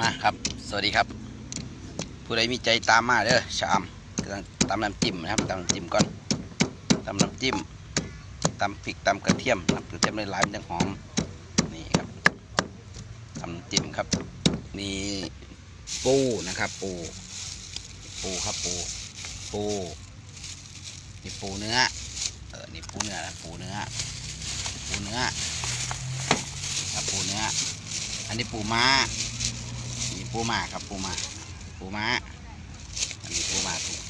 มาครับ สวัสดีครับ ผู้ใดมีใจตามมาเด้อชามตำน้ำจิ้มนะครับตำน้ำจิ้มก่อนตำน้ำจิ้มตำพริกตำกระเทียมนะครับกระเทียมหลายๆมันจะหอมนี่ครับตำน้ำจิ้มครับมีปูนะครับ ปู ปูครับปู ปูนี่ปูเนื้อเออนี่ปูเนื้อนะปูเนื้อปูเนื้อครับปูเนื้ออันนี้ปูม้า ปูมาครับปูมาปูมาอันนี้ปูมาถูก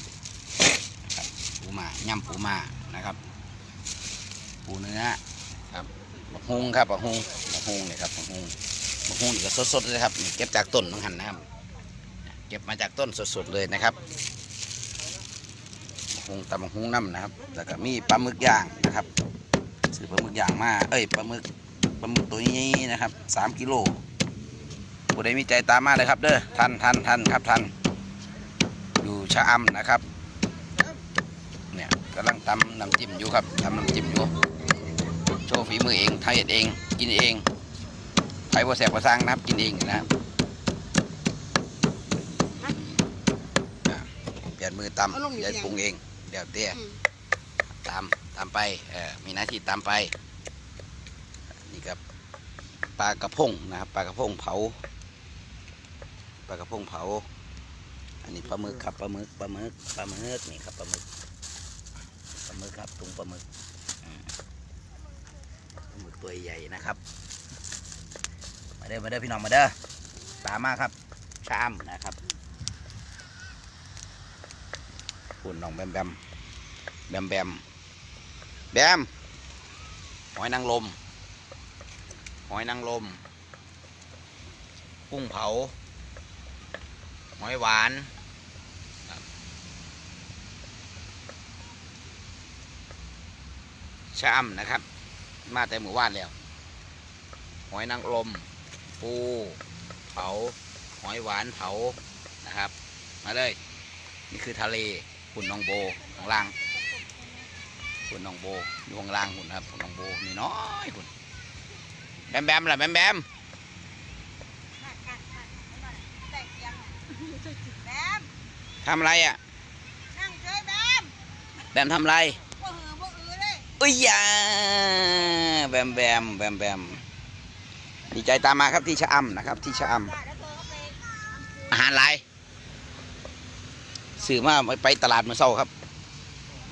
นะครับปูมาย่ำปูมานะครับ ปูเนื้อครับบักฮุงครับบักฮุงบักฮุงเนี่ยครับบักฮุงบักฮุงนี่ก็สดๆเลยครับเก็บจากต้นต้องหันนะครับ เก็บมาจากต้นสดๆเลยนะครับบักฮุงตำบักฮุงน้ำนะครับ แล้วก็มีปลาหมึกย่างนะครับซื้อปลาหมึกย่างมาเอ้ยปลาหมึกปลาหมึกตัวนี้นะครับสามกิโล ผู้ใดมีใจตามมาเลยครับเด้อทันทันทันครับทันอยู่ชะอำนะครับเนี่ยกำลังตำน้ำจิ้มอยู่ครับทำน้ำจิ้มอยู่โชว์ฝีมือเองไทยเองกินเองไทยบ่แสบบ่สร้างนะครับกินเองนะครับอะเปลี่ยนมือตำเดี๋ยวปรุงเองเดี๋ยวเตี้ยอืมตามตามไปเออมีหน้าที่ตามไปนี่ครับปลากระพงนะครับปลากระพงเผา ปลากระพงเผา อันนี้ปลาหมึกครับปลาหมึกปลาหมึกปลาหมึกนี่ครับปลาหมึกปลาหมึกครับตุงปลาหมึกอืมปลาหมึกตัวใหญ่นะครับ มาเด้อมาเด้อพี่น้องมาเด้อตามมาครับ ชามนะครับคุณน้องแบมแบมแบมแบมแบมหอยนางรมหอยนางรมกุ้งเผา หอยหวานชะอำนะครับ มาแต่หมู่บ้านแล้ว หอยนางรมปูเผา หอยหวานเผานะครับ มาเลย นี่คือทะเลหุ่นนองโบข้างล่างหุ่นนองโบอยู่ข้างล่างหุ่นครับหุ่นนองโบนี่น้อยหุ่นแบมแบมล่ะแบมแบม แตกยังแบม ทำอะไรอะนั่งเฉยแบมแบมทำอะไรบ่หือบ่อือเลยอุ้ยยาแบมแบมแบมแบมดีใจตามมาครับที่ชะอำนะครับ ที่ชะอได้แล้วเธอก็ไปำอาหารอะไรสื่อมาไปตลาดมือเศร้าครับ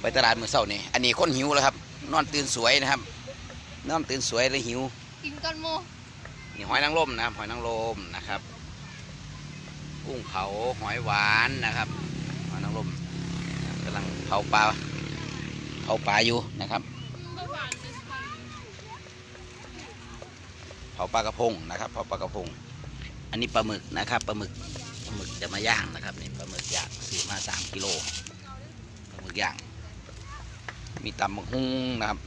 ไปตลาดมือเศร้านี่อันนี้คนหิวแล้วครับ นอนตื่นสวยนะครับ นอนตื่นสวยเลยหิว กินก้อนหมูนี่หอยนางรมนะครับหอยนางรมนะครับ กุ้งเผาหอยหวานนะครับ หอยนางรมกำลัง เผาปลาเผาปลาอยู่นะครับ เผาปลากระพงนะครับเผาปลากระพง อันนี้ปลาหมึกนะครับปลาหมึกปลาหมึกจะมาย่างนะครับนี่ปลาหมึกย่างซื้อมาสามกิโลปลาหมึกย่าง มีตำหมึกหุ้งนะครับ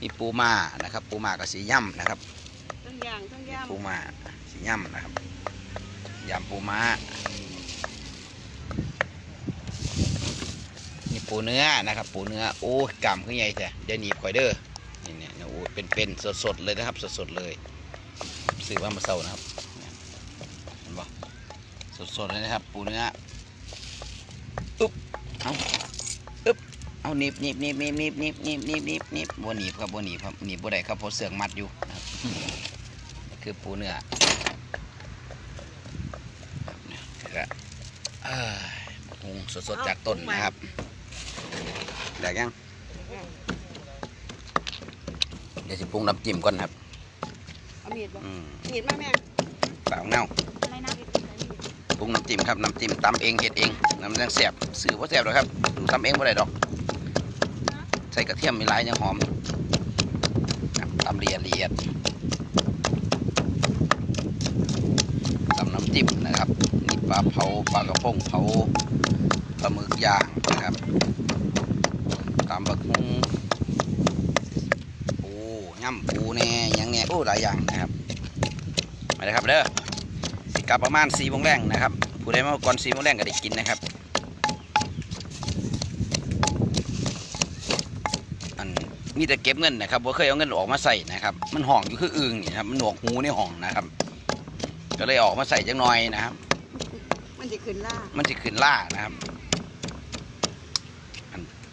มีปูมานะครับ ปูมากับสีย่ำนะครับทั้งย่างทั้งย่างปูมาสีย่ำนะครับยำปูม้า ปูเนื้อนะครับ ปูเนื้อโอ้ยกำขึ้นใหญ่แท้เดี๋ยวหนีบข่อยเด้อนี่เนี่ยเนี่ยโอ้ยเป็นๆสดๆเลยนะครับสดๆเลยซื้อว่ามาเศร้านะครับเห็นปะสดๆเลยนะครับ ปูเนื้ออุ๊บเอาอึ๊บเอาหนีบหนีบหนีบหนีบหนีบหนีบหนีบหนีบหนีบหนีบบัวหนีบครับบัวหนีบครับหนีบบัวใดครับเพราะเสือกมัดอยู่นะครับคือปูเนื้อก็หุงสดๆจากต้นนะครับ แดกยังเดี๋ยวสิปรุงน้ำจิ้มก่อนครับเอามีดบ่อืมมีดมาแม่เปล่าเน่าอะไรนะปรุงน้ำจิ้มครับน้ำจิ้มตำเองเห็ดเองน้ำแดงแสบสื่อว่าแสบหรอกครับดูทำเองไม่ได้ดอก ใส่กระเทียมมีหลายยังหอมครับตำละเอียดละเอียดตำน้ำจิ้มนะครับนี่ปลาเผาปลากระพงเผาปลาหมึกย่างนะครับตำ บักฮุงปูย่ำปูแน่หยังแน่โอ้หลายอย่างนะครับมาเลยครับเด้อสิกลับประมาณสี่โมงแรงนะครับผู้ใดมาก่อนสี่โมงแรงก็ได้กินนะครับอันมีแต่เก็บเงินนะครับว่าเคยเอาเงินออกมาใส่นะครับ มันห่องอยู่คืออึงนี่ครับมันหนวกหูในห่องนะครับ ก็เลยออกมาใส่จังหน่อยนะครับ มันจะขึ้นล่ามันจะขึ้นล่านะครับอัน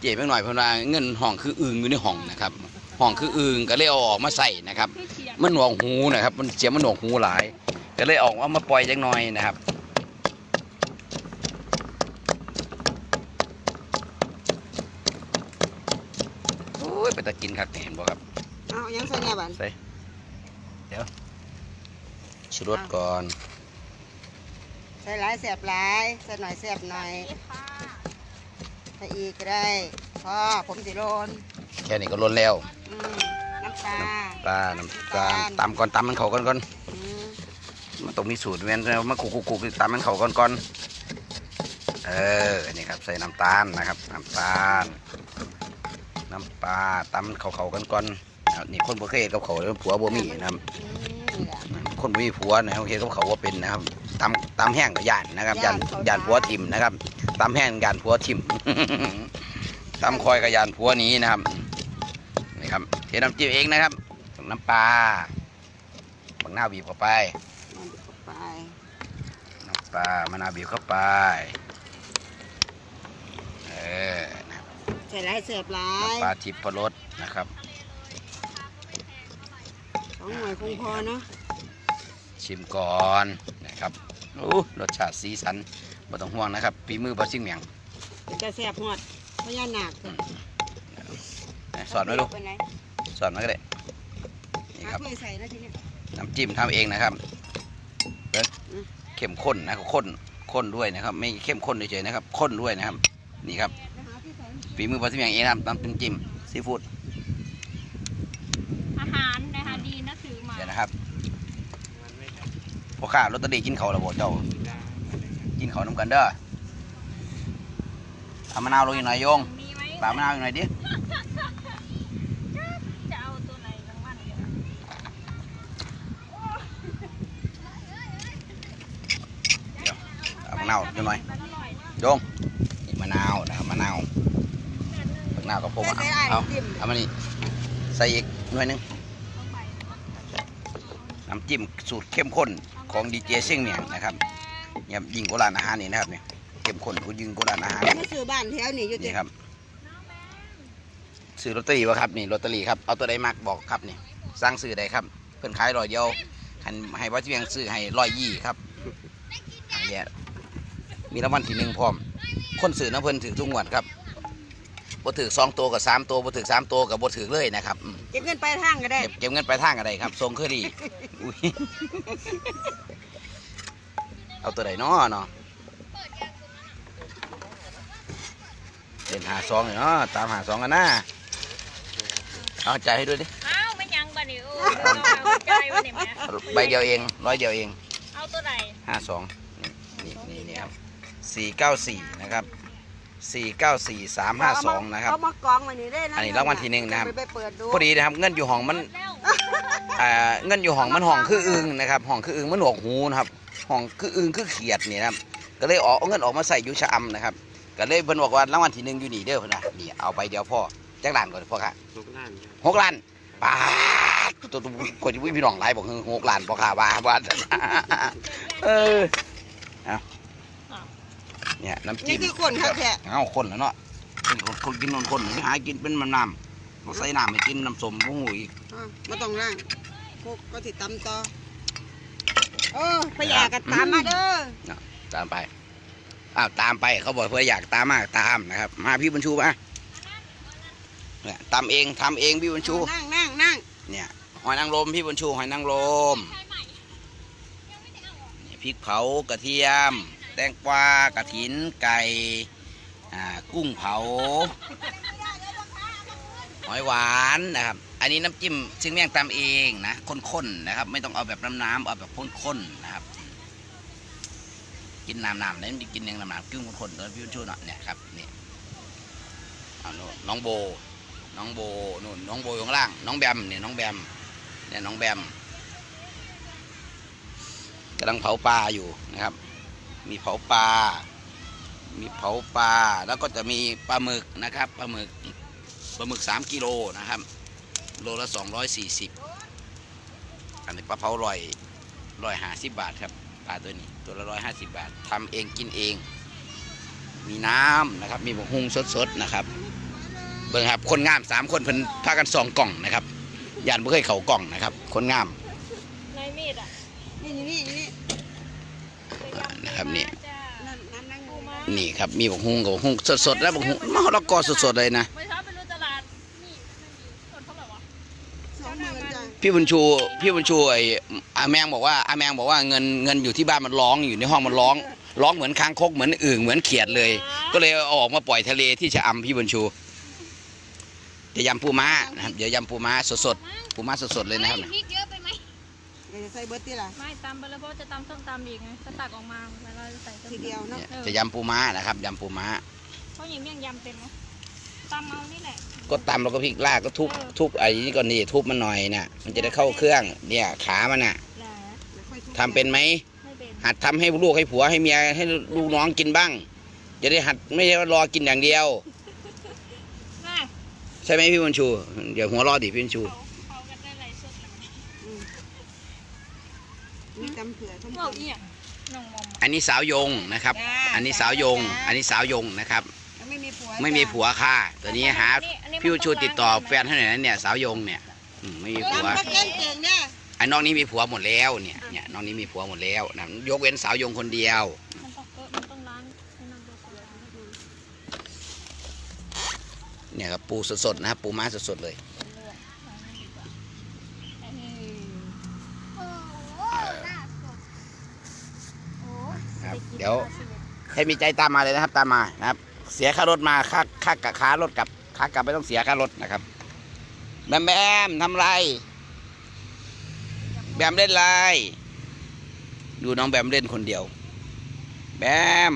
เจ็บไปหน่อยเพราะว่าเงินห้องคืออึงอยู่ในห้องนะครับห้องคืออึงก็เลยเอาออกมาใส่นะครับ มันหนวกหูนะครับ มันเสียงมันหนวกหูหลาย ก็เลยออกเอามาปล่อยจังหน่อยนะครับโอ้ยไปตะกินครับเห็นบ่ครับเอายังใส่เนี่ยบันใส่เดี๋ยวชูรสก่อน ใส่หลายแสบหลายใส่หน่อยแสบหน่อย ใส่อีกก็ได้พอผมสิโรนแค่นี้ก็ล้นแล้วอืมน้ำปลาปลาน้ำตาลตำก่อนตำมันเข้าก่อนก่อนอืมมันต้องมีสูตรแม่นแล้วมาคุกคุกคุกตำมันเข้าก่อนก่อนเออนี่ครับใส่น้ำตาลนะครับ น้ำตาล น้ำปลาตำมันเข้าเข้ากันก่อนเอานี่คนบ่เคยเฮ็ดกับเขาวเลยผัวบ่มีนะครับ อืมนี่ล่ะคนบ่มีผัวนะครับเฮ็ดกับเขาวบ่เป็นนะครับ ตำตำแห้งกับย่านนะครับย่านย่านเขาย่านผัวทิ่มนะครับตำแห้งย่านผัวทิ่มตำคอยกับย่านผัวหนี้นะครับนี่ครับเทน้ำจิ้มเองนะครับน้ำปลาบักหน้าวบีบเข้าไปมันเข้าไปน้ำปลามะนาวบีบเข้าไปเออนะครับใส่หลายแสบหลายน้ำปลาทิพรสนะครับสองหน่วยคงพอเนาะชิมก่อนนะครับ โอ้รสชาติสีสันบ่ต้องห่วงนะครับฝีมือบะซิ่งเหมียงจะแสบหอดพญานาคนะสอนไว้ดูไปไหนสอนไว้ก็ได้นี่หาครับถ้วยใส่แล้วทีเนี้ยน้ำจิ้มทำเองนะครับเบิ่งอืมเข้มข้นนะครับข้นข้นด้วยนะครับ ไม่เข้มข้นเฉยๆนะครับข้นด้วยนะครับ นี่ครับแล้วหาที่ใส่ฝีมือบะซิ่งเหมียงเองนะครับน้ำจิ้มซีฟู้ดอาหารนะคะดีนะถือมา เดี๋ยวนะครับ พ่อข้าลอตเตอรี่กินเขาวแล้วบ่เจ้า กินเขาวน้ำกันเด้อเอามะนาวลงอีกหน่อยโยงมีไหมปาดมะนาวอีกหน่อยดิจะเอาตัวไหนรางวัลเดี๋ยวเอามะนาวนิดหน่อยมันอร่อยนะโยงนี่มะนาวนะครับมะนาวมะนาวกับพวกใส่เอาใส่ไอ้เอาจิ้มเอามานี่ใส่อีกหน่วยหนึงเอาไปน้ำจิ้มสูตรเข้มข้น ของดีเจเซี่ยงเหมียงนะครับเนี่ยยิงโกร้านอาหารนี่นะครับเนี่ยเข้มข้นกูยิงโกร้านอาหารไม่ซื้อบ้านแถวนี้อยู่ตินี่ครับซื้อลอตเตอรี่วะครับนี่ลอตเตอรี่ครับเอาตัวใดมักบอกครับนี่สร้างซื้อใดครับ เพิ่นขายร้อยเดียวหันให้วัดเวียงซื้อให้ร้อยยี่ครับอันเนี้ยมีรางวัลที่หนึ่งพร้อม คนซื้อน้ำเพิ่นถือทุกงวดครับบ่ถือสองตัวกับสามตัวบ่ถือสามตัวกับบ่ถือเลยนะครับอืมเก็บเงินไปลายทางก็ได้เก็บเก็บเงินไปลายทางอะไรครับทรงคือดีอุ๊ย เอาตัวใดเนาะเนาะเล่นหาสองเลยเนาะตามหาสองกันนะเอาใจายให้ด้วยดิอ้าวไม่ยังบ่เนี่ยโอ้ยเอาใจวะเนี่ยแม่ใบเดียวเองร้อยเดียวเองเอาตัวไหนห้าสองนี่นี่นี่ครับสี่เก้าสี่นะครับสี่เก้าสี่สามห้าสองนะครับเอามากองไว้นี่ได้นะอันนี้รางวัลที่หนึ่งนะครับไปไปเปิดดูพอดีนะครับเงินอยู่ห้องมันแล้วอ่าเงินอยู่ห้องมันห้องคืออึงนะครับห้องคืออึงมันหนวกหูนะครับ ห้องคืออึงคือเขียดนี่นะครับก็เลยออกเอาเงินออกมาใส่อยุชะอำนะครับก็เลยเพิ่นบอกว่ารางวัลที่หนึ่งอยู่นี่เด้อเพิ่นนะนี่เอาไปเดียวพ่อจักล้านก่อนพ่อค่ะหกล้านครับหกล้านป้าดตัวตัวคนที่พี่น้องหลายบอกคือหกล้านพ่อค่ะว่าว่าเออเอาเนี่ยน้ำนี่จิ้มคือคนครับแท้เอาคนแล้วเนาะเป็นคนคนกินนอนคนหากินเป็นมันน้ำใส่น้ำไม่กินน้ำส้มพวกหูอีกอะไม่ต้องล่างพวกก็ติดตำต่อ เออไปอยากกันตามมาเด้อตามไปอ้าวตามไปเขาบอกเพื่ออยากตามมากตามนะครับ มาพี่บุญชูมาเนี่ยตามเองทำเองพี่บุญชูนั่งนั่งนั่งเนี่ยหอยนางรมพี่บุญชูหอยนางรมนี่พริกเผากระเทียม แตงกวากระถินไก่อ่ากุ้งเผาหอยหวานนะครับ อันนี้น้ำจิ้มซึ่งเมี่ยงตำเองนะข้นๆนะครับ ไม่ต้องเอาแบบน้ำน้ำๆเอาแบบข้นๆนะครับ กินน้ำน้ำๆเลยมันกินยังน้ำน้ำกึ่งข้นๆเลยพี่ชูเนาะเนี่ยครับนี่เอาโน่นน้องโบ น้องโบนู่นน้องโบอยู่ข้างล่าง น้องแบมเนี่ยน้องแบมเนี่ยน้องแบมกำลังเผาปลาอยู่นะครับ มีเผาปลา มีเผาปลา แล้วก็จะมีปลาหมึกนะครับ ปลาหมึก ปลาหมึกสามกิโลนะครับ โลละสองร้อยสี่สิบอันนี้ปลาเผาอร่อยร้อยห้าสิบบาทครับปลาตัวนี้ตัวละร้อยห้าสิบบาททำเองกินเอง มีน้ำนะครับ มีบกฮุงสดๆนะครับเบิ่งครับคนงามสามคนเพิ่นพากันสองกล่องนะครับยันบ่เคยเขากล่องนะครับ คนงามในมีดอะนี่นี่นี่นี่ไปยำนะครับนี่จ้านั่นนั่นนั่งปูม้านี่ครับมีบกฮุงกับบกฮุงสดๆแล้วบกฮุงมะละกอสดๆเลยนะ ไม่ชอบไปรู้ตลาดนี่คนเท่าไหร่วะ สองหมื่นจ้ะ พี่บุญชูพี่บุญชูไอ้อาแมงบอกว่าอาแมงบอกว่าเงินเงินอยู่ที่บ้านมันร้องอยู่ในห้องมันร้องร้องเหมือนคางคกเหมือนอึ่งเหมือนเขียดเลย ก็เลยเอาออกมาปล่อยทะเลที่ชะอำพี่บุญชูจะยำปูม้านะครับเดี๋ยวยำปูม้าสดๆปูม้าสดๆเลยนะครับไม่พริกเยอะไปไหมเดี๋ยวใส่เบิร์ตที่ละไม่ตำไปแล้วเพราะว่าจะตำส้มตำอีกไงก็ตักออกมาแล้วเราจะใส่ส้มทีเดียวเนาะเนี่ยจะยำปูม้านะครับยำปูม้าเพราะอย่างเมี่ยงยำเป็นไหม ตำเอานี่แหละ ก็ตำแล้วก็พริกลากก็ทุบเออ ทุบไอ้นี่ก่อนนี่ทุบมันหน่อยน่ะ มันจะได้เข้าเครื่องเนี่ยขามันน่ะแหละเดี๋ยวค่อยทุบทำเป็นไหมไม่เป็นหัดทำให้ลูกให้ผัวให้เมียให้ลูกน้องกินบ้าง จะได้หัดไม่ใช่ว่ารอกินอย่างเดียว น่ะใช่ไหมพี่บุญชูเดี๋ยวหัวเรอดิพี่บุญชูเขาเขากันได้ไรสุดนะอืมมีตำเผื่อต้มบอกตำอีหยังน้องมอม อันนี้สาวยงนะครับจ้าอันนี้สาวยง อันนี้สาวยงนะครับแล้ว ไม่มีผัวไม่มีผัวค่ะตัวนี้หาอันนี้พี่บุญชูติดต่อแฟนให้หน่อยนะเนี่ยสาวยงเนี่ยอืมไม่มีผัวตำก็เก่งเก่งเนี่ยไอ้น้องนี้มีผัวหมดแล้วเนี่ยเนี่ยน้องนี้มีผัวหมดแล้วนะยกเว้นสาวยงคนเดียวมันต้องเออมันต้องล้างให้น้ำดูก่อนเนี่ยครับปูสดๆนะครับปูม้าสดๆเลยเป็นเลือดล้างให้ดีกว่าอันนี้ครับเดี๋ยวให้มีใจตามมาเลยนะครับ ตามมานะครับ เสียค่ารถมาค่าค่ากับขารถกลับขากลับไม่ต้องเสียค่ารถนะครับ แบมแบมทำไร แบมเล่นไรดูน้องแบมเล่นคนเดียว แบม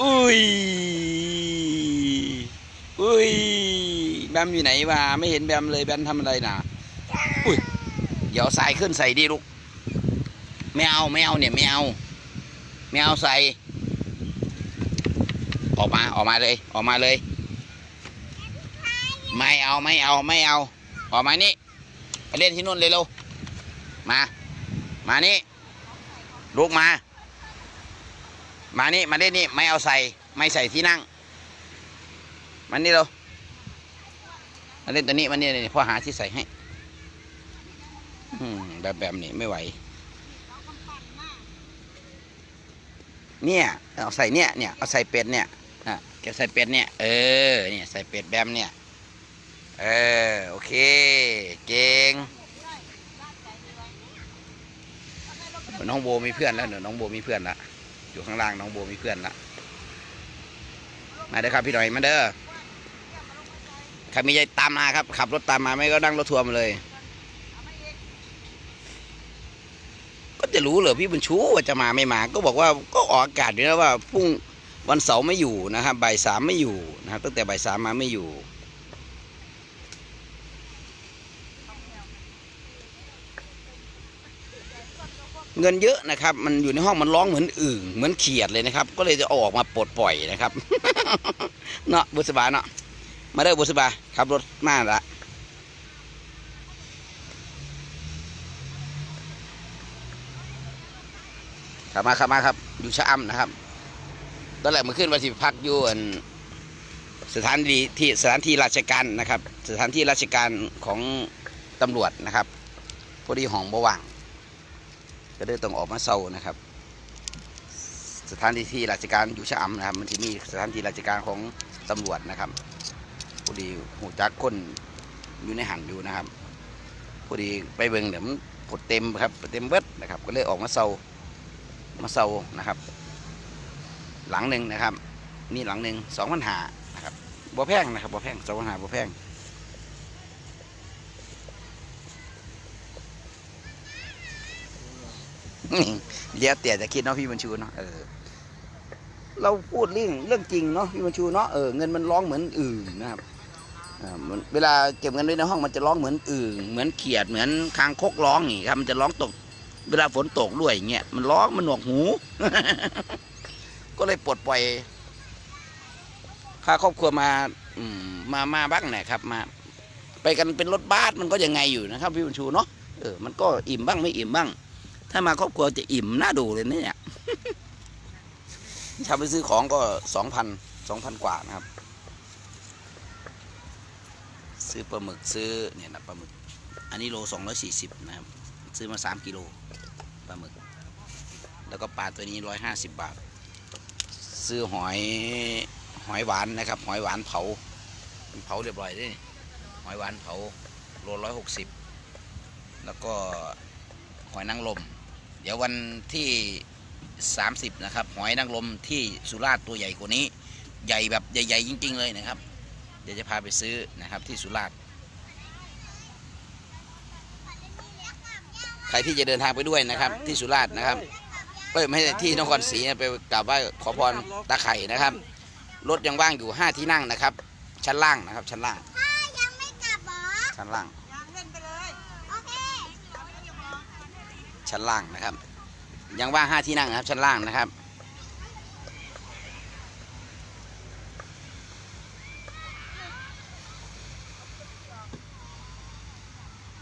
อุ้ย อุ้ย แบมอยู่ไหนวะไม่เห็นแบมเลยแบมทำอะไรนะอุ้ย เดี๋ยวใส่ขึ้นใส่ดิลูกไม่เอาไม่เอาเนี่ยไม่เอาไม่เอาใส่ ออกมาออกมาเลย ออกมาเลย ไม่เอาไม่เอาไม่เอา ออกมานี่ไปเล่นที่นู่นเลยเร็วมา มานี่ลุกมา มานี่มาเล่นนี่ไม่เอาใส่ ไม่ใส่ที่นั่ง มันนี่เร็วมาเล่นตัวนี้มันนี่นี่พ่อหาที่ใส่ให้แบบแบบนี้ไม่ไหว เนี่ย เอาใส่เนี่ยเนี่ยเอาใส่เป็ดเนี่ย อะใส่เป็ดเนี่ย เออ เนี่ยใส่เป็ดแบมเนี่ย เออ โอเค เก่งน้องโบมีเพื่อนแล้วเดี๋ยวน้องโบมีเพื่อนละอยู่ข้างล่างน้องโบมีเพื่อนละมาเด้อครับพี่หน่อยมาเด้อใครมีใจตามมาครับ ขับรถตามมาไม่ก็นั่งรถทัวร์มาเลย ก็จะรู้เหรอพี่บุญชูว่าจะมาไม่มา ก็บอกว่าก็ออกอากาศอยู่แล้วว่าพรุ่ง วันเสาร์ไม่อยู่นะครับบ่ายสามไม่อยู่นะครับตั้งแต่บ่ายสามมาไม่อยู่เงินเยอะนะครับ มันอยู่ในห้องมันร้องเหมือนอึ่งเหมือนเขียดเลยนะครับ ก็เลยจะออกมาปลดปล่อยนะครับ เนาะบุษบาเนาะ มาเด้อบุษบาขับรถมาละขับมาขับมาครับ อยู่ชะอำนะครับ อนแรกมื่อคืนวันสิพักอยู่อันสถานที่ที่สถานที่ราชการนะครับ สถานที่ราชการของตำรวจนะครับพอดีห้องบว่าง ก็เลยต้องออกมาเศร้านะครับ สถานที่ที่ราชการอยู่ชะอำนะครับ มันจะมีสถานที่ราชการของตำรวจนะครับพอดีหูจักคนอยู่ในหันอยู่นะครับพอดีไปเบิ่งเดี๋ยวมันผดเต็มครับเต็มเบิดนะครับ ก็เลยออกมาเศร้ามาเซานะครับ หลังหนึ่งนะครับ นี่หลังหนึ่งสองพันหานะครับบ่แพงนะครับบ่แพงสองพันหาบ่แพงเดี๋ยวเตี่ยจะคิดเนาะพี่บรรชูเนาะเออเราพูดเรื่องเรื่องจริงเนาะพี่บรรชูเนาะเออเงินมันร้องเหมือนอื่นนะครับเวลาเก็บเงินไว้ในห้องมันจะร้องเหมือนอื่นเหมือนเขียดเหมือนคางคกร้องอย่างงี้ครับมันจะร้องตก เวลาฝนตกด้วยอย่างเงี้ยมันร้องมันหนวกหู ก็เลยปลดปล่อยพาครอบครัวมาอืมมามาบ้างนะครับ มา ไปกันเป็นรถบัสมันก็ยังไงอยู่นะครับพี่บุญชูเนาะเออมันก็อิ่มบ้างไม่อิ่มบ้าง ถ้ามาครอบครัวจะอิ่มน่าดูเลยเนี่ยถ้าไปซื้อของก็สองพันสองพันกว่านะครับ ซื้อปลาหมึกซื้อเนี่ยนะปลาหมึก อันนี้โลสองร้อยสี่สิบนะครับ ซื้อมาสามกิโลปลาหมึก แล้วก็ปลาตัวนี้ร้อยห้าสิบบาท ซื้อหอยหอยหวานนะครับ หอยหวานเผาเป็นเผาเรียบร้อยเลยหอยหวานเผาโลร้อยหกสิบแล้วก็หอยนางรมเดี๋ยววันที่ 30 นะครับ หอยนางรมที่สุราษฎร์ตัวใหญ่กว่านี้ ใหญ่แบบใหญ่ๆจริง ๆ เลยนะครับ เดี๋ยวจะพาไปซื้อนะครับที่สุราษฎร์ใครที่จะเดินทางไปด้วยนะครับที่สุราษฎร์นะครับ เอ้ยไม่ใช่ที่นครศรีนะไปกราบไหว้ขอพรตาไข่นะครับ รถยังว่างอยู่ 5 ที่นั่งนะครับ ชั้นล่างนะครับ ชั้นล่างยังไม่กลับเหรอชั้นล่าง ยังเล่นไปเลย โอเคชั้นล่างนะครับ ยังว่างห้าที่นั่งนะครับ ชั้นล่างนะครับ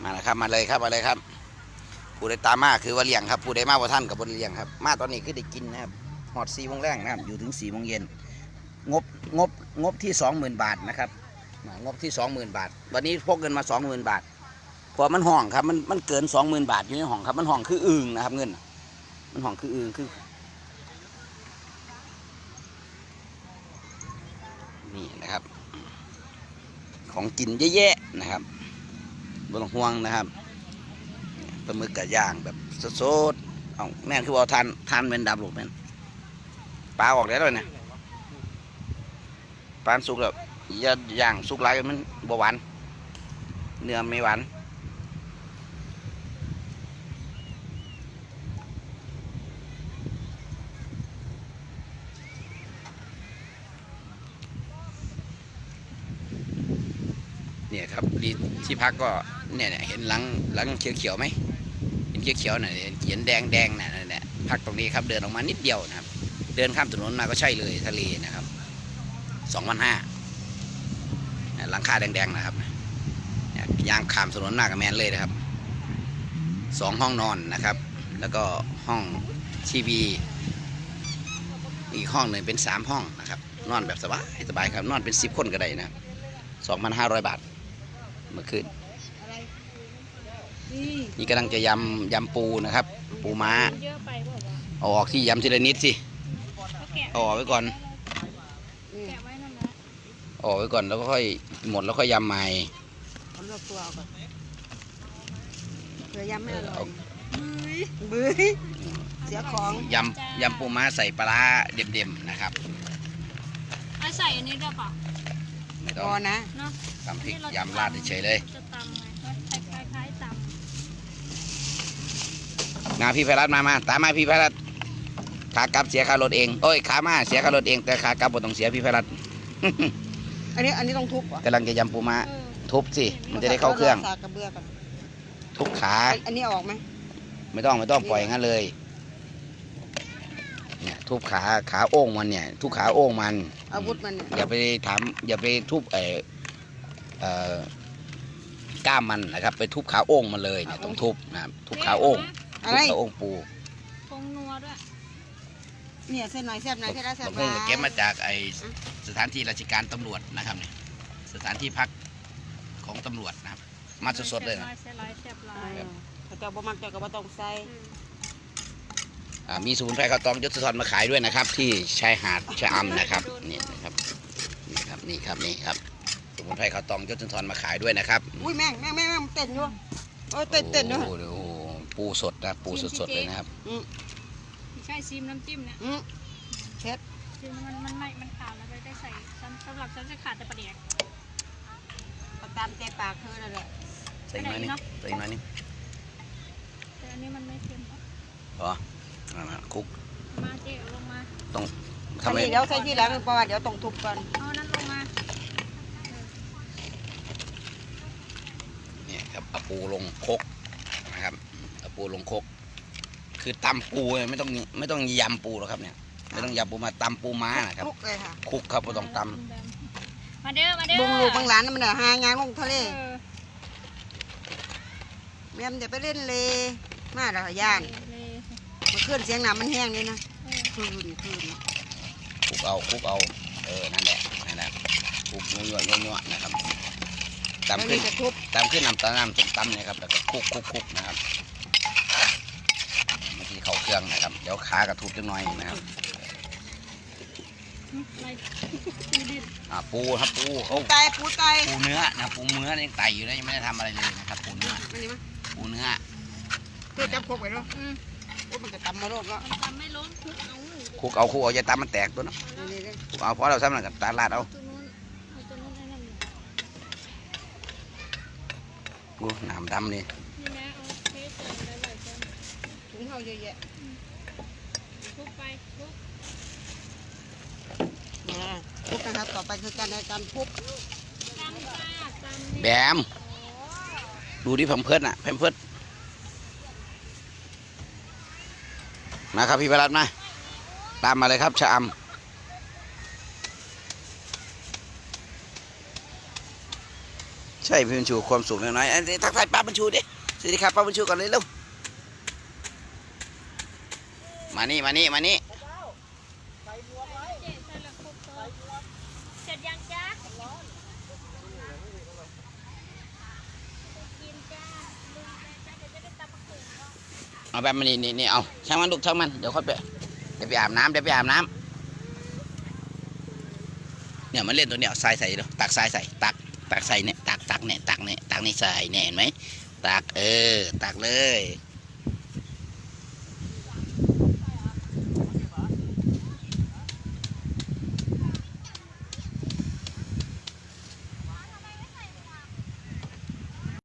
มาแล้วครับ มาเลยครับ มาเลยครับ ผู้ใดตามมาคือว่าเลี้ยงครับผู้ใดมาว่าท่านกับบนเลี้ยงครับมาตอนนี้คือได้กินนะครับหอดสี่โมงแรกนะครับอยู่ถึงสี่โมงเย็นงบงบงบที่สองหมื่นบาทนะครับงบที่สองหมื่นบาท วันนี้พกเงินมาสองหมื่นบาทเพราะมันห้องครับมันมันเกินสองหมื่นบาทอยู่ในห้องครับ มันห้องคืออึงนะครับ เงิน มันห้องคืออึงคือนี่นะครับ ของกินเยอะแยะนะครับบนห่วงนะครับ ปลาหมึกกะย่างแบบสดๆเอาแม่นคือเอาทานทานเป็นดับลูกแม่นปลาออกได้แล้วเนี่ยปลาสุกแล้วอย่าย่างสุกไรมันบหวานเนื้อไม่หวานเนี่ยครับที่พักก็เนี่ยเนี่ยเห็นหลังหลังเขียวๆไหม เห็นเขียวๆหน่อยเห็นแดงแดงๆน่ะนั่นแหละพักตรงนี้ครับเดินออกมานิดเดียวนะครับ เดินข้ามถนนมาก็ใช่เลยทะเลนะครับสองพันห้าหลังคาแดงๆนะครับยางขามถนนมากกับแมนเลยนะครับสองห้องนอนนะครับ แล้วก็ห้องทีวีอีกห้องหนึ่งเป็นสามห้องนะครับนอนแบบสบายสบายครับนอนเป็นสิบคนก็ได้นะสองพันห้าร้อยบาทเมื่อคืน นี่นี่กำลังจะยำยำปูนะครับ ปูม้าเยอะไปบอกว่าเอาออกที่ยำทีละนิดสิก็แกะเอาออกไว้ก่อนนี่แกะไว้นั่นแหละเอาออกไว้ก่อนแล้วก็ค่อยหมดแล้วค่อยยำใหม่ผมเลือกตัวเอาก่อนเผื่อยำไม่อร่อเอายบื้ยเสียของยำยำปูม้าใส่ปลาร้าเด็มๆนะครับเอาใส่อันนี้ด้วยเปล่ะไม่พต้องอนะเนาะตำพริกยำราดเฉยๆเลย จะตำไงคล้ายๆคล้ายๆต มาพี่ไพรัตมามาตามมาพี่ไพรัตขากลับเสียค่ารถเองโอ้ยขามาเสียค่ารถเอง แต่ขากลับบ่ต้องเสียพี่ไพรัตอันนี้อันนี้ต้องทุบเหรอกำลังจะยำปูม้าำเออทุบสิมันจะได้เข้าเครื่องสากกระเบือก่อนทุบขาอันอันนี้ออกไหมไม่ต้องไม่ต้องปล่อยอย่างนั้นเลยเนี่ยทุบขาขาโอ่งมันเนี่ยทุบขาโอ่งมันอาวุธมันเนี่ยอย่าไปถามอย่าไปทุบเออเอ่อกล้ามมันนะครับ ไปทุบขาโอ่งมันเลยเนี่ยต้องทุบนะครับทุบขาโอ่ง อะทุบไรขาโอ่งปูผงนัวด้วยเนี่ยเส้นหน่อยแซ่บหน่อยแค่ละแซ่ผบมหเพิ่งลายเก็บมาจากไอสถานที่ราชการตำรวจนะครับเนี่ยสถานที่พักของตำรวจนะครับ มาสดๆเลยนะแซ่บหลายแซ่บหลายเออถ้าเจ้าบ่มักเจ้าก็บ่ต้องใส่เอออ่ามีสมุนไพรข้าวตองยศธรมาขายด้วยนะครับ ที่ชายหาดชะอำนะครับนี่นะครับนี่ครับนี่ครับนี่ครับสมุนไพรข้าวตองยศธรมาขายด้วยนะครับอุ้ยแม่งแม่งแม่งแม่งเต้นอยู่โอ้ยเต้นเต้นอยู่โอ้โหโอ้โห ปูสดนะ ปูสดๆเลยนะครับ อืมไม่ใช่ซีมน้ำจิ้มเนี่ยอืมเช็ดคือมันมันไม่มันขาดแล้วไปได้ใส่ฉันสำหรับฉันจะขาดแต่ปลาเดียกเอาตามใจปากเธอนั่นแหละใส่อีกหน่อยนี่เนาะใส่อีกหน่อยนี่แต่อันนี้มันไม่เค็มเนอะอ๋อนั่นนะคลุกมาเจ๊เอาลงมาทำไมอันนี้เดี๋ยวใส่ทีหลังเพราะว่าเดี๋ยวต้องทุบก่อนเอานั้นลงมาเนี่ยครับเอาปูลงครกนะครับเอา ปูลงครกคือตำปูเนี่ยไม่ต้องไม่ต้องยำปูหรอกครับเนี่ยไม่ต้องยำปูมาตำปูม้านะครับคลุกเลยค่ะคลุกครับไม่ต้องตมาเด้อ มาเด้อบุงลูกบางหลานน่ะมันน่ะหางานลงทะเลเออแม่มจะไปเล่นเลมาแล้วย่านเลยมันขึ้นเสียงน้ำมันแห้งเลยนะเออคืนคืนคลุกเอาคลุกเอาเออนั่นแหละนั่นแหละคลุกยั่วยั่วยั่วนะครับแล้วตำขึ้นี่นจะทุบตำขึ้นน้ำตาลน้ำส้มตำเนี่ยครับแล้วก็คลุกคลุกคลุกนะครับเมื่อกี้เขาเค รื่องนะครับ เดี๋ยวขากระทุบจังหน่อยนะครับอะไรดูดิอ่าปูครับปูเขาไก่ปูไก่ปูเนื้อนะปูเนื้อยังไตอยู่นะยังไม่ได้ทำอะไรเลยนะครับ ปูเนื้อมันนี่มั้ยปูเนื้อเพื่อจับพกไปเนาะอืมโอ้มันจะตำมาโลดเนาะมันทำไม่ล้นคลุกเอาคลุกเอาคลุกเอาอย่าตำมันแตกตัวเนาะนี่นี่นี่คลุกเอาเพราะเราซ้ำหลังกับตาลาดเอาตัวนู้นเอาตัวนู้นไอ้นั่นนี่ดูน้ำดำนี่นี่แม่เอาเทใส่หลายๆคนถุงเฮาเยอะแยะ คลุกไปคลุกนะทุบนะครับ ต่อไปคือการในการทุบตำจ้าตำแบเนี่ยมดูดิผมเพิดน่ะผมเพิดมาครับพี่ประหลัดมา ตามมาเลยครับชะอำใช่พี่บรรชูความสุขน้อยๆอันนี้ทักทายป้าบรรชูดิสวัสดีครับป้าบรรชูก่อนเลยเร็ว มานี่มานี่มานี่เจ๊ใส่ละคลุกตัวเสร็จยังจ้ากินจ้าลุงจ้าเดี๋ยวจะได้ตำมะเขือเนาะเอาแบบมันนี่นี่นี่เอาช่างมันลูกช่างมันเดี๋ยวค่อยไปเดี๋ยวไปอาบน้ำเดี๋ยวไปอาบน้ำเนี่ยมันเล่นตัวเนี้ยเอาทรายใส่เดี๋ยวตักทรายใส่ตักตักใส่เนี่ยตักตักเนี่ยตักเนี่ยตักนี่ใส่เนี่ยเห็นไหมตักเออตักเลยเ